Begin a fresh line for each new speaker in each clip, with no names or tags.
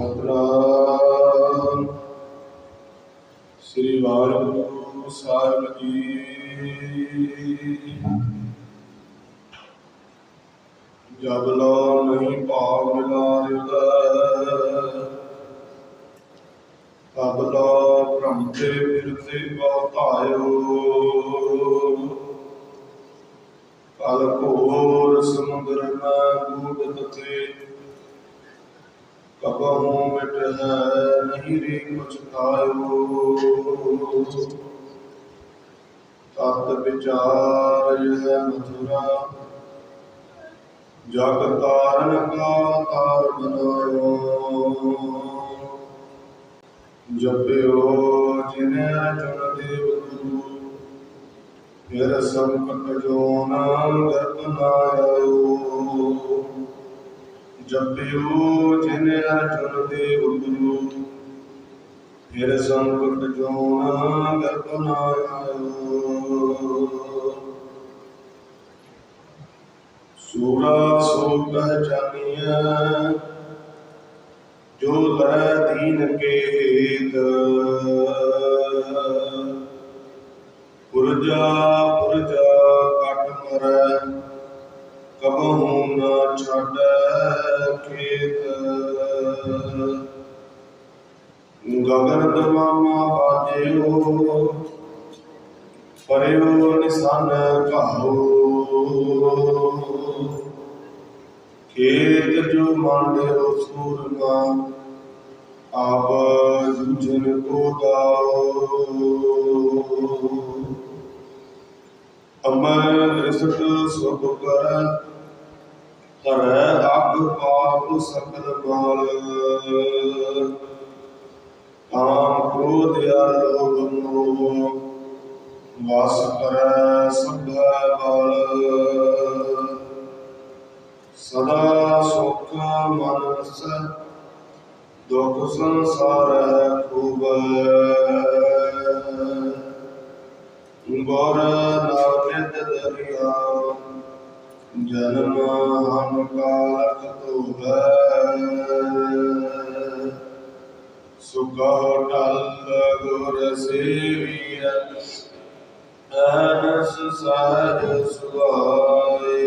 ਸਤਨਾਮ। ਸ੍ਰੀ ਵਾਹਿਗੁਰੂ ਸਾਹਿਬ ਜੀ। ਜਬ ਲੋ ਨਹੀਂ ਭਾਵ ਮਿਲਾਇਦਾ ਤਬ ਲੋ ਭ੍ਰਮ ਤੇ ਫਿਰਤੇ ਬਹੁਤਾਇਓ। ਕਲ ਘੋਰ ਸਮੁੰਦਰ ਮੈਂ ਬੂੜ ਤਤੇ ਕਬਹੂ ਮਿਟ ਹੈ, ਨਹੀਂ ਰੇ ਕੁਛ ਖਾਇਓ। ਤਤ ਵਿਚਾਰ ਹੈ ਮਥੁਰਾ, ਜਗ ਤਾਰਨ ਕਾ ਤਾਰ ਬਨਾਇਓ। ਜਪਿਓ ਜਿਨੇ ਜਨ ਦੇਵ ਗੁਰੂ, ਫਿਰ ਸੰਕਟ ਜੋ ਨਾਮ ਗਰਪਨਾਇਓ ਜਪਿਓ ਜਿਨੇ ਅਰਜੁਨ ਦੇਵ ਗੁਰੂ ਫਿਰ ਸੰਕਟ ਜੋ ਨਾਮ ਗਰਪਨਾਇਓ ਸੂਰਾ ਸੋ ਪਹਿਚਾਨੀਐ ਜੋ ਲੜੈ ਦੀਨ ਕੇ ਹੇਤ ਪੁਰਜਾ ਦਮਾਮਾ ਬਾਜਿਓ ਪਰਿਓ ਨਿਸਨ ਘਾਓ ਖੇਤ ਜੋ ਮੰਡਿਓ ਸੂਰਮਾ ਆਪ ਜੁਜਨ ਕੋ ਗਾਓ ਅਮਰ ਦ੍ਰਿਸ਼ਟ ਸੁਭ ਕਰ ਹਰੈ ਅਗ ਪਾਪ ਸਕਲ ਮਾਲ ਆਮ ਕ੍ਰੋਧ ਅਰ ਲੋਭ ਮੋਹ ਵਾਸ ਕਰੈ ਸਭੈ ਬਲ। ਸਦਾ ਸੁਖ ਮਨ ਦੁਖ ਸੰਸਾਰ ਖੂਬ। ਗੁਰ ਨਾਮਿਤ ਦਰਿਆ ਜਨਮ ਹਮ ਕਾਲਕ ਤੋਬੈ ਸੁਖਾ ਟਲ ਗੁਰ ਸੇਵੀਐ, ਅਨਸ ਸਾਜ ਸੁਆਏ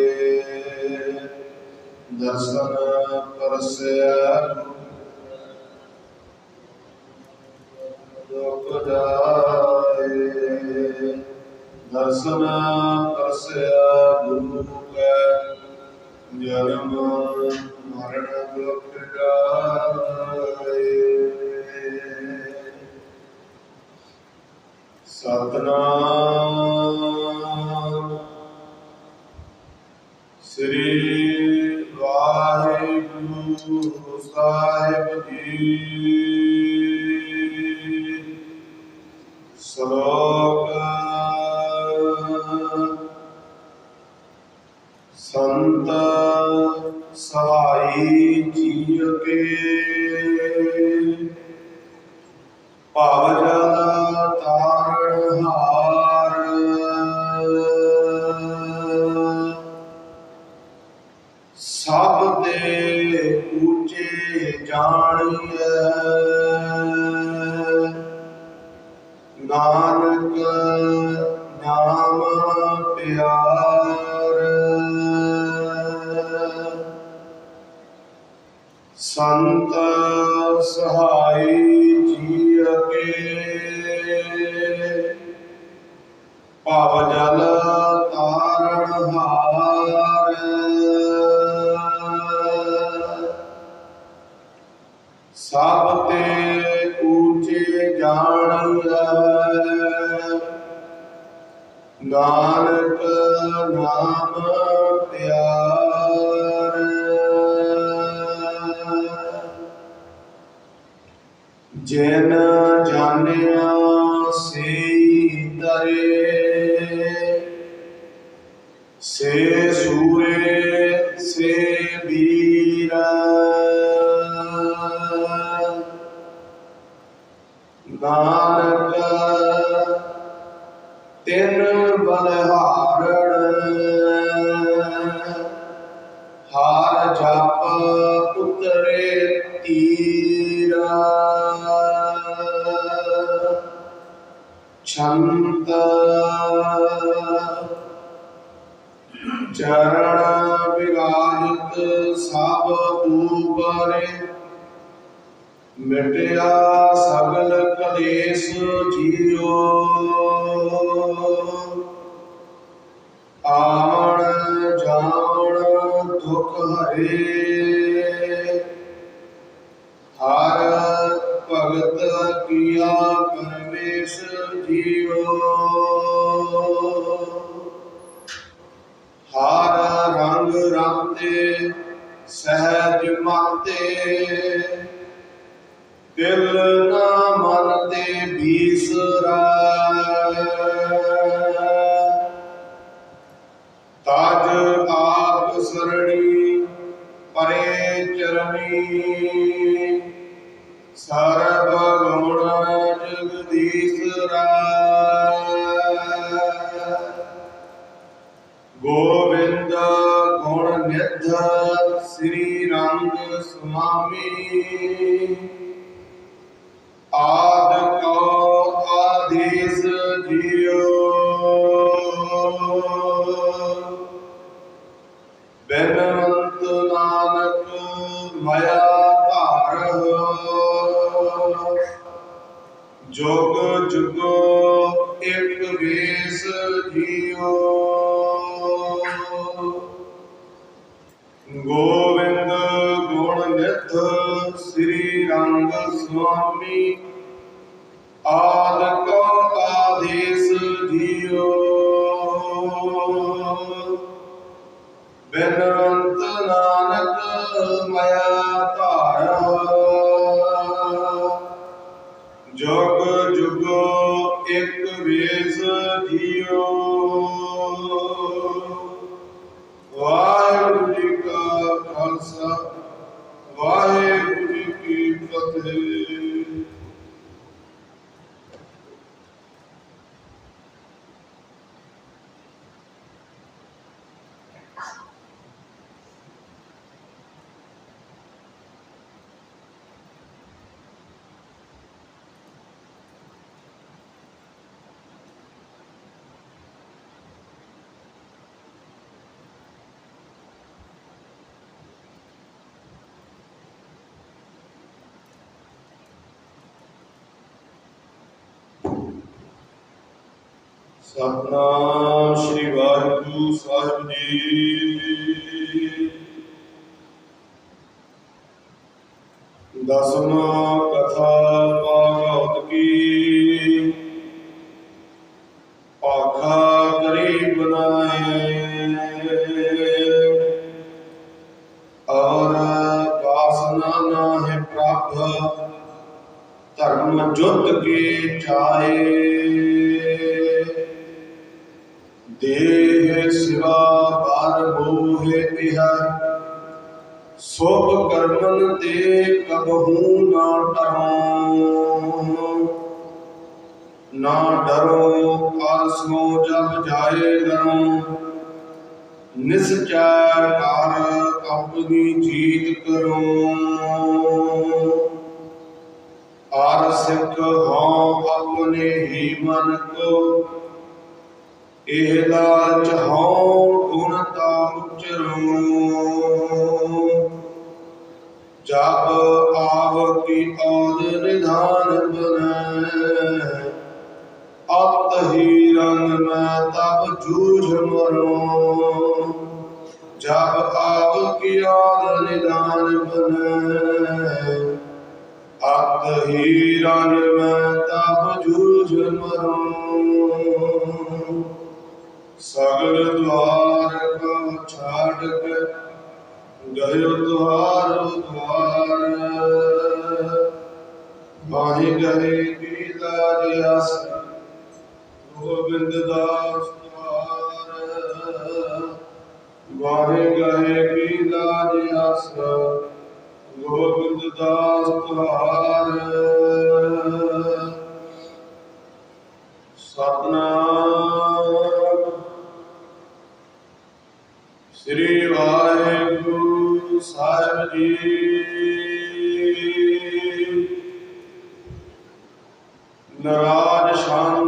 ਦਰਸ਼ਨ ਪਰਸਿਆ ਦੁਖ ਦਰਸ਼ਨ ਪਰਸਿਆ ਗੁਰੂ ਕੈ ਜਨਮ ਮਰਨ ਦੁਖ ਜਾਏ। ਸਤਨਾਮ। ਸ੍ਰੀ ਵਾਹਿਗੁਰੂ ਸਾਹਿਬ ਜੀ। ਸ਼ਲੋਕ। ਸੰਤ ਸਹਾਈ ਜੀ ਕੇ। ਭਵ ਸੰਤ ਸਹਾਈ ਜੀ ਅਕੇ ਭਵ ਜਲ ਨਾਨਕ ਨਾਮ ਪਿਆਰ। ਜਿਨ ਜਾਣਿਆ ਸੇ ਤਰੇ ਸੇ ਸੂਰੇ ਸੇ ਬੀਰਾ ਨਾਨਕ ਤਿੰਨ ਬਲਹਾਰਣ। ਹਾਰ ਜਪ ਉਤਰੇ ਤੀਰਾ। ਛੰਤ ਚਰਨ ਵਿਗਾਹਿਤ ਸਭ ਉਪਰੇ। ਮਿਟਿਆ ਸਗਲ ਕਲੇਸ਼ ਜੀਓ। ਆਣ ਜਾਣ ਦੁਖ ਹਰੇ। ਹਰ ਭਗਤ ਕੀਆ ਪਰਮੇਸ਼ ਜੀਓ। ਹਰ ਰੰਗ ਰਾਤੇ ਸਹਿਜ ਮਾਤੇ। ਦਿਲ ਨਾ ਮਨ ਤੇ ਬੀਸਰਾ ਤਾਜ ਆਪ ਸਰਣੀ, ਪਰੇ ਚਰਣੀ। ਸਰਬ ਗੁਣ ਜਗਦੀਸ਼ਰਾ ਗੋਬਿੰਦ ਗੁਣ ਨਿਧ, ਸ੍ਰੀ ਰੰਗ ਸੁਆਮੀ। ਆਦ ਕੋ ਆਦੇਸ ਜਿਉ ਬੇਨਵੰਤ ਨਾਨਕ ਮਾਇਆ ਧਾਰ ਜੋਗ ਜੁਗੋ ਇੱਕ ਵੇਸ ਜਿਉ ਗੋਵਿੰਦ ਗੁਣ ਨਿਤ ਸ੍ਰੀ ਰੰਗ ਸੁਆਮੀ ਆਦ ਕੋ ਆਦੇਸ ਜਿਉ ਬੇਨਵੰਤ ਨਾਨਕ ਮਾਇਆ ਧਾਰ, ਜੋਗ ਜੁਗੋ ਇੱਕ ਵੇਸ ਜਿਉ ਵਾਹਿਗੁਰੂ ਜੀ ਕਾ ਖਾਲਸਾ, ਵਾਹਿਗੁਰੂ ਜੀ ਕੀ ਫਤਿਹ ਸਤਨਾਮ ਸ੍ਰੀ ਵਾਹਿਗੁਰੂ ਸਾਹਿਬ ਜੀ। ਦਸਮਾ ਕਥਾ ਭਾਗਵਤ ਕੀ? ਪਾਖਾ ਕਰੀ ਬਣਾਏ ਔਰ ਵਾਸਨਾ ਨਾਹਿ ਪ੍ਰਭ। ਧਰਮ ਜੁਤ ਕੇ ਚਾਏ ਦੇਹ ਸਿਵਾ ਬਾਰ ਮੋਹਿ ਇਹ ਸੋਭ ਕਰਮਨ ਤੇ ਕਬਹੂ ਨਾ ਡਰੋ। ਨਾ ਡਰੋ, ਆਸਮੋ ਜਬ ਜਾਏ ਗਰੋ ਨਿਸਚੈ ਕਰ ਆਪਣੀ ਜੀਤ ਕਰੋ। ਆਰ ਸਿੱਖ ਹਉ ਆਪਣੇ ਹੀ ਮਨ ਕੋ ਇਹ ਲਾਲਚ ਹਉ ਗੁਣ ਤਾ ਉਚਰੋ। ਜਬ ਆਵ ਕੀ ਔਦ ਨਿਧਾਨ ਬਨੈ ਅਤ ਹੀ ਰੰਗ ਮੈਂ ਤਬ ਜੂਝ ਮਰੋ। ਜਬ ਆਵ ਕੀ ਔਦ ਨਿਧਾਨ ਬਨੈ ਅਤ ਹੀ ਰੰਗ ਮੈਂ ਤਬ ਜੂਝ ਮਰੋ। ਸਗਲ ਦੁਆਰ ਕੋ ਛਾੜ ਕੇ ਗਇਓ ਦੁਆਰ ਦੁਆਰ ਬਾਹੀ ਗਏ ਕੀ ਲਾਜ ਅਸ ਗੋਬਿੰਦ ਦਾਸ ਦੁਆਰ ਬਾਹੀ ਗਏ ਕੀ ਲਾਜ ਅਸ ਗੋਬਿੰਦ ਦਾਸ ਨਰਾਜ ਛੰਦ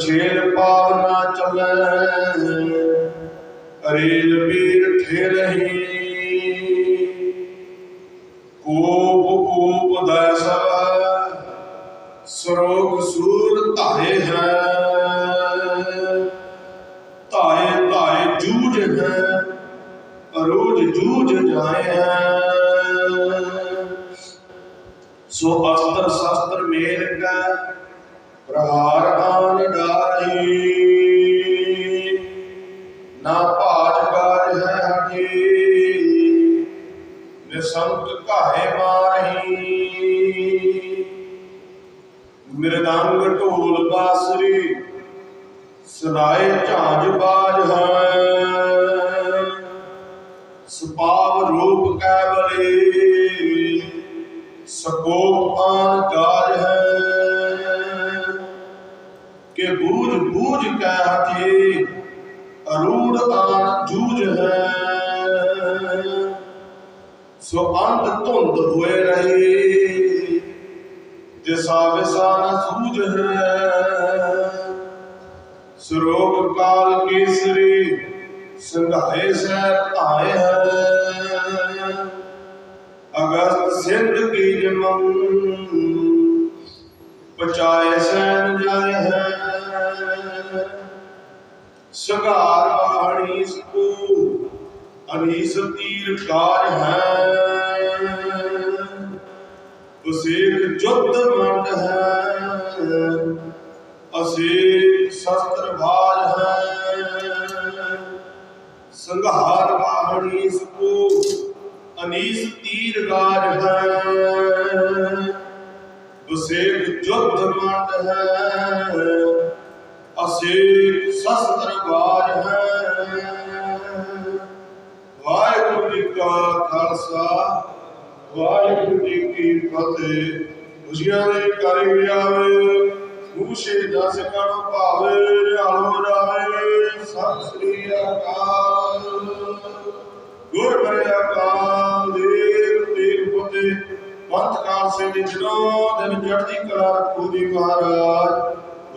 ਪਛੇਲ ਪਾਵਨਾ ਚੱਲੈ। ਅਰੇਲ ਵੀਰ ਠੇਰਹੀ ਕੋਪ ਕੋਪ ਦੈਸਵ ਸਰੋਗ ਸੂਰ ਧਾਏ ਹੈ। ਧਾਏ ਧਾਏ ਜੂਝ ਹੈ, ਅਰੋਜ ਜੂਝ ਜਾਏ ਹੈ। ਸੋ ਅਸਤਰ ਸ਼ਸਤਰ ਮੇਲ ਕੈ ਪ੍ਰਹਾਰ ਆਨ ਡਾਰੀ ਨਾ ਭਾਜ ਕਾਜ ਹੈ ਹਟੀ ਨਿਸੰਕ ਘਾਏ ਮਾਰਹੀ। ਮਿਰਦੰਗ ਢੋਲ ਬਾਸਰੀ। ਸੁਨਾਏ ਝਾਂਜ ਬਾਜ ਹੈ। ਸੁਪਾਵ ਰੂਪ ਕੈਬਲੇ ਸਕੋਪ ਆਨ ਕਾਜ ਕਿ ਬੂਝ ਬੂਝ ਕੈ ਹਥੀ ਅਰੂੜ ਆਨ ਜੂਝ ਹੈ ਸੋ ਅੰਤ ਧੁੰਦ ਹੋਏ ਰਹੀ ਦਿਸਾ ਵਿਸਾ ਨ ਸੂਝ ਹੈ ਸਰੋਗ ਕਾਲ ਕੇਸਰੀ ਸੰਘਾਏ ਸਹਿ ਧਾਏ ਹੈ ਅਗਸਤ ਸਿੰਧ ਕੀ ਜਮੰ ਪਚਾਏ ਸੰਘਾਰ ਜਾਏ ਹੈ ਬਾਣੀ ਸਕੂ ਅਨੀਸ ਤੀਰ ਕਾਜ ਹੈ। ਉਸੇਕ ਜੁੱਧ ਮੰਡ ਹੈ ਅਸੇ ਸ਼ਸਤਰ ਭਾਜ ਹੈ। ਸੰਘਾਰ ਬਾਹਣੀ ਸਕੂ ਅਨੀਸ ਤੀਰ ਗਾਜ ਹੈ। ਉਸੇਕ ਜੁੱਧ ਮੰਡ ਹੈ ਅਸੇ ਸ਼ਸਤਰ ਹੈ ਵਾਹਿਗੁਰੂ ਜੀ ਕਾ ਖਾਲਸਾ, ਵਾਹਿਗੁਰੂ ਜੀ ਕੀ ਫਤਿਹ। ਖੁਸ਼ੀਆਂ ਦੇ ਕਰੀ ਆਵੇ ਮੂਸ਼ੇ ਜਸ ਕਣ ਭਾਵੇ ਰਿਆਲੋ ਜਾਵੇ ਸਤਿ ਸ੍ਰੀ ਅਕਾਲ। ਗੁਰ ਅਕਾਲ ਦੇਵ ਦੇਵ ਫਤਿਹ ਪੰਥ ਕਾਲ ਸੇ ਵਿਚਰੋ ਦਿਨ ਚੜ੍ਹਦੀ ਕਲਾ ਰੱਖੋ ਦੀ ਮਹਾਰਾਜ।